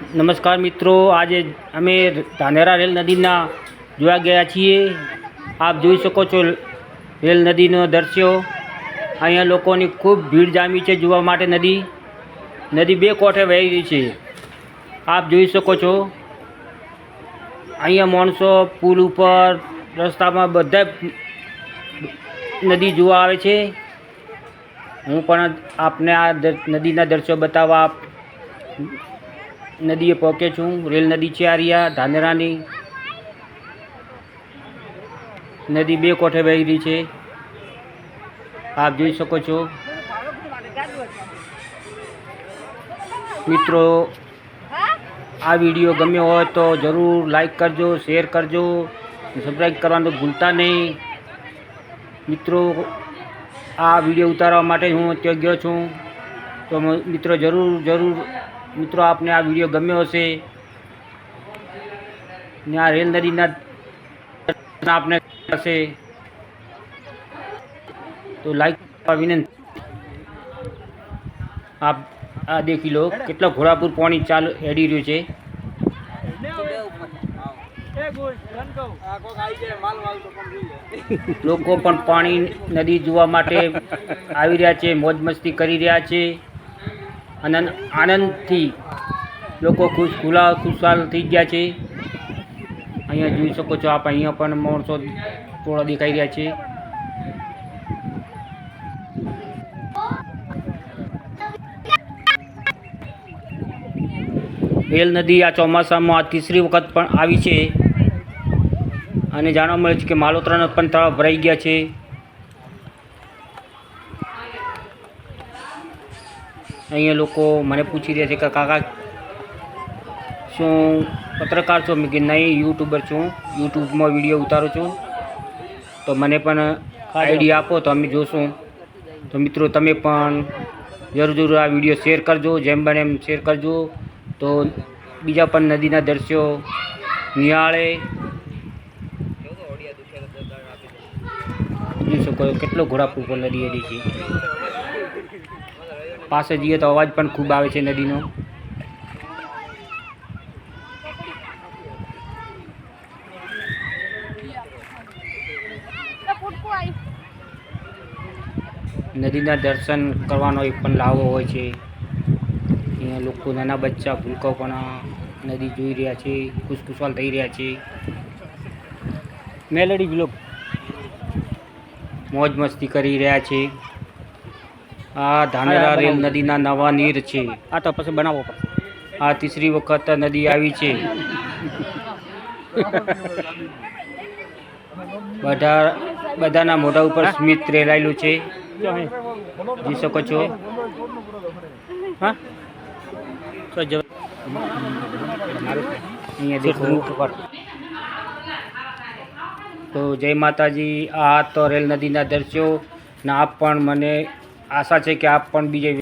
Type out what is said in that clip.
નમસ્કાર મિત્રો, આજે અમે ધાનેરા રેલ નદીના જોવા ગયા છીએ. આપ જોઈ શકો છો રેલ નદીનો દ્રશ્યો. અહીંયા લોકોની ખૂબ ભીડ જામી છે જોવા માટે નદી. નદી બે કોઠે વહી રહી છે. આપ જોઈ શકો છો. અહીંયા માણસો પુલ ઉપર, રસ્તામાં બધા નદી જોવા આવે છે. હું પણ આપને આ નદીના દૃશ્યો બતાવવા નદીએ પહોંચે છું. રેલ નદી છે આરિયા, ધાનેરાની. નદી બે કોઠે વહી રહી છે. આપ જોઈ શકો છો. મિત્રો, આ વીડિયો ગમ્યો હોય તો જરૂર લાઈક કરજો, શેર કરજો સબસ્ક્રાઈબ કરવાનું ભૂલતા નહીં. મિત્રો, આ વીડિયો ઉતારવા માટે હું ત્યાં ગયો છું. તો મિત્રો, જરૂર જરૂર મિત્રો, આપને આ વીડિયો ગમ્યો હશે ને આ રેલ નદીના આપને હશે. તો લાઈક વિનંતી. આપ આ દેખી લો, કેટલો ઘોડાપુર પાણી ચાલુ હેડી રહ્યું છે. લોકો પણ પાણી નદી જોવા માટે આવી રહ્યા છે, મોજ મસ્તી કરી રહ્યા છે. અને આનંદથી લોકો ખુશ, ખુલા ખુશાલ થઈ ગયા છે. અહીંયા જોઈ શકો છો આપ અહીંયા પણ માણસો થોડા દેખાઈ રહ્યા છે. વેલ નદી આ ચોમાસામાં આ તીસરી વખત પણ આવી છે. અને જાણવા મળે છે કે માલોત્રાના પણ તળાવ ભરાઈ ગયા છે. અહીંયા લોકો મને પૂછી રહ્યા છે કે કાકા શું પત્રકાર છો? મેં કે નહીં યુટ્યુબર છું. યુટ્યુબમાં વીડિયો ઉતારું છું. તો મને પણ આઈડિયા આપો તો અમે જોશું. તો મિત્રો તમે પણ જરૂર જરૂર આ વીડિયો શેર કરજો જેમ બને એમ શેર કરજો. તો બીજા પણ નદીના દ્રશ્યો નિહાળે. જોઈ શકો કેટલો ઘોડાપુર પર નદી એડી છે. પાસે જઈએ તો અવાજ પણ ખૂબ આવે છે નદીનો. નદીના દર્શન કરવાનો એક પણ લાવો હોય છે. અહીંયા લોકો નાના બચ્ચા ભૂલકો પણ નદી જોઈ રહ્યા છે, ખુશખુશાલ થઈ રહ્યા છે. મેલડી બ્લોક મોજ મસ્તી કરી રહ્યા છે. આ ધાનેરા રેલ નદીના નવા નીર છે. આ તો પછી બનાવો. આ તીસરી વખત નદી આવી છે. બધા બધાના મોઢા ઉપર સ્મિત રેલાયેલું છે. જોઈ શકો છો. હા? તો જ. અહીંયા દેખો. તો જય માતાજી આ તો રેલ નદીના દ્રશ્યો. ના પણ મને આશા છે કે આપ પણ બીજે